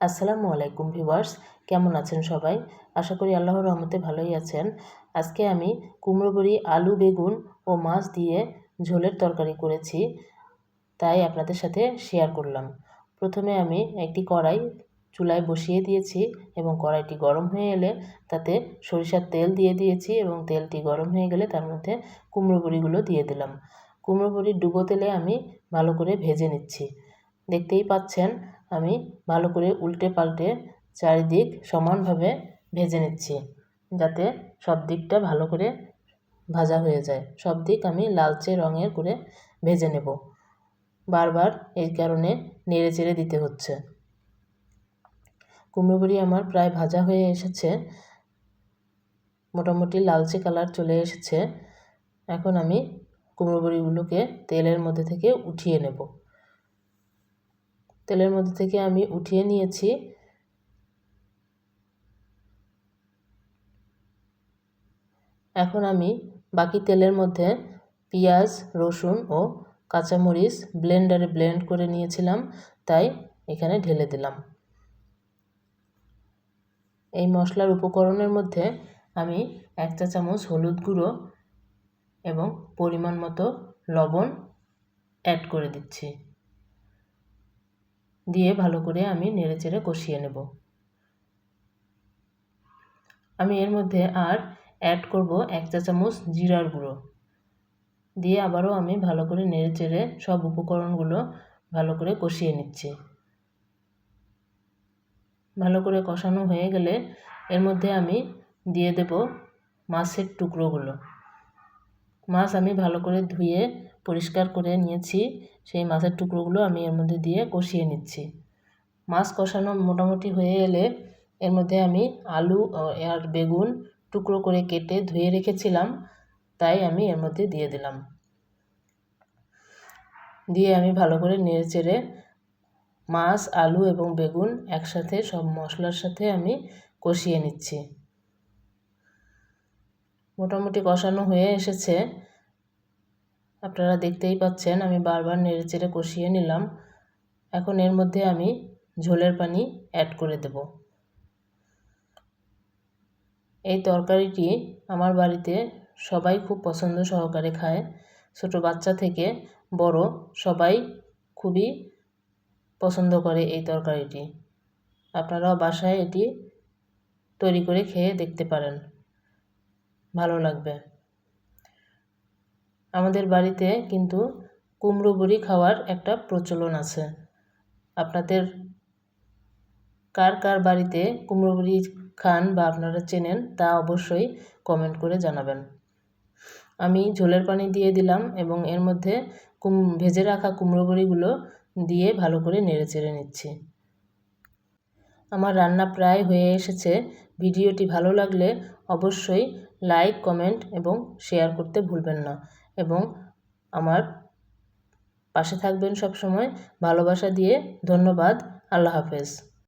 আসসালামু আলাইকুম ভিউয়ার্স, কেমন আছেন সবাই? আশা করি আল্লাহর রহমতে ভালোই আছেন। আজকে আমি কুমড়ো বড়ি আলু, বেগুন ও মাছ দিয়ে ঝোলের তরকারি করেছি, তাই আপনাদের সাথে শেয়ার করলাম। প্রথমে আমি একটি কড়াই চুলায় বসিয়ে দিয়েছি এবং কড়াইটি গরম হয়ে এলে তাতে সরিষার তেল দিয়ে দিয়েছি এবং তেলটি গরম হয়ে গেলে তার মধ্যে কুমড়ো বড়িগুলো দিয়ে দিলাম। কুমড়ো বড়ির ডুবো তেলে আমি ভালো করে ভেজে নিচ্ছি। দেখতেই পাচ্ছেন আমি ভালো করে উল্টে পাল্টে চারিদিক সমানভাবে ভেজে নিচ্ছি, যাতে সব দিকটা ভালো করে ভাজা হয়ে যায়। সব দিক আমি লালচে রঙের করে ভেজে নেব। বারবার এই কারণে নেড়ে চেড়ে দিতে হচ্ছে। কুমড়ো বড়ি আমার প্রায় ভাজা হয়ে এসেছে। মোটামুটি লালচে কালার চলে এসেছে। এখন আমি কুমড়ো বড়িগুলোকে তেলের মধ্যে থেকে উঠিয়ে নেব। তেলের মধ্যে থেকে আমি উঠিয়ে নিয়েছি। এখন আমি বাকি তেলের মধ্যে পেঁয়াজ, রসুন ও কাঁচামরিচ ব্লেন্ডারে ব্লেন্ড করে নিয়েছিলাম, তাই এখানে ঢেলে দিলাম। এই মশলার উপকরণের মধ্যে আমি এক চা চামচ হলুদ গুঁড়ো এবং পরিমাণ মতো লবণ অ্যাড করে দিচ্ছি। দিয়ে ভালো করে আমি নেড়েচেড়ে কষিয়ে নেব। আমি এর মধ্যে আর অ্যাড করব এক চা চামচ জিরার গুঁড়ো। দিয়ে আবারও আমি ভালো করে নেড়েচেড়ে সব উপকরণগুলো ভালো করে কষিয়ে নিচ্ছি। ভালো করে কষানো হয়ে গেলে এর মধ্যে আমি দিয়ে দেব মাছের টুকরোগুলো। মাছ আমি ভালো করে ধুয়ে পরিষ্কার করে নিয়েছি, সেই মাছের টুকরোগুলো আমি এর মধ্যে দিয়ে কষিয়ে নিচ্ছি। মাছ কষানো মোটামুটি হয়ে এলে এর মধ্যে আমি আলু আর বেগুন টুকরো করে কেটে ধুয়ে রেখেছিলাম, তাই আমি এর মধ্যে দিয়ে দিলাম। দিয়ে আমি ভালো করে নেড়ে চেড়ে মাছ, আলু এবং বেগুন একসাথে সব মশলার সাথে আমি কষিয়ে নিচ্ছি। মোটামুটি কষানো হয়ে এসেছে। আপনারা দেখতেই পাচ্ছেন, আমি বারবার নেড়ে চেড়ে কষিয়ে নিলাম। এখন এর মধ্যে আমি ঝোলের পানি অ্যাড করে দেব। এই তরকারিটি আমার বাড়িতে সবাই খুব পছন্দ সহকারে খায়। ছোট বাচ্চা থেকে বড় সবাই খুবই পছন্দ করে এই তরকারিটি। আপনারাও বাসায় এটি তৈরি করে খেয়ে দেখতে পারেন। ভালো লাগবে। আমাদের বাড়িতে কিন্তু কুমড়ো বড়ি খাওয়ার একটা প্রচলন আছে। আপনাদের কার কার বাড়িতে কুমড়ো বড়ি খান বা আপনারা চেনেন তা অবশ্যই কমেন্ট করে জানাবেন। আমি ঝোলের পানি দিয়ে দিলাম এবং এর মধ্যে কুম, ভেজে রাখা কুমড়ো বড়িগুলো দিয়ে ভালো করে নেড়ে চেড়ে নিচ্ছি। আমার রান্না প্রায় হয়ে এসেছে। ভিডিওটি ভালো লাগলে অবশ্যই লাইক কমেন্ট এবং শেয়ার করতে ভুলবেন না। এবং আমার পাশে থাকবেন সবসময়। ভালোবাসা দিয়ে ধন্যবাদ। আল্লাহ হাফেজ।